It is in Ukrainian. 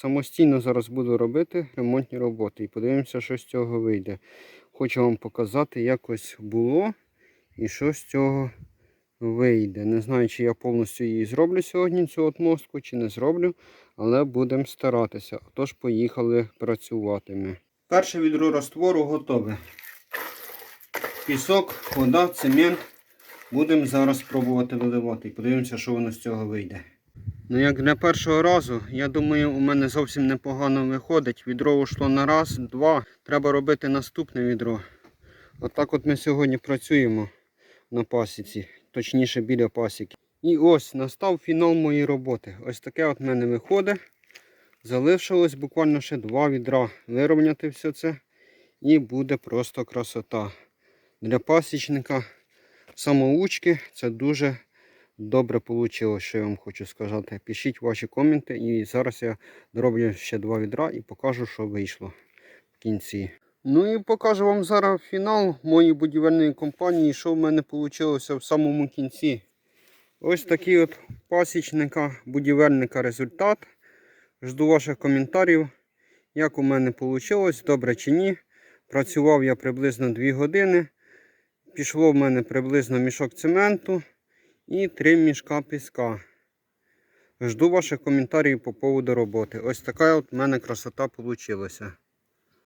самостійно зараз буду робити ремонтні роботи. І подивимося, що з цього вийде. Хочу вам показати, як ось було і що з цього вийде. Не знаю, чи я повністю її зроблю сьогодні, цю отмостку, чи не зроблю, але будемо старатися. Отож, поїхали працювати ми. Перше відро раствору готове. Пісок, вода, цемент. Будемо зараз пробувати виливати і подивимося, що воно з цього вийде. Ну, як для першого разу, я думаю, у мене зовсім непогано виходить. Відро ушло на раз, два. Треба робити наступне відро. Отак от ми сьогодні працюємо на пасіці, точніше біля пасіки. І ось настав фінал моєї роботи. Ось таке от мене виходить. Залишилось буквально ще два відра вирівняти все це. І буде просто красота. Для пасічника самоучки це дуже добре вийшло, що я вам хочу сказати. Пишіть ваші коменти і зараз я дороблю ще два відра і покажу, що вийшло в кінці. Ну і покажу вам зараз фінал моєї будівельної компанії, що в мене вийшло в самому кінці. Ось такий от пасічника, будівельника результат. Жду ваших коментарів, як у мене вийшло, добре чи ні. Працював я приблизно 2 години. Пішло в мене приблизно мішок цементу і 3 мішка піска. Жду ваших коментарів по поводу роботи. Ось така от в мене красота вийшла.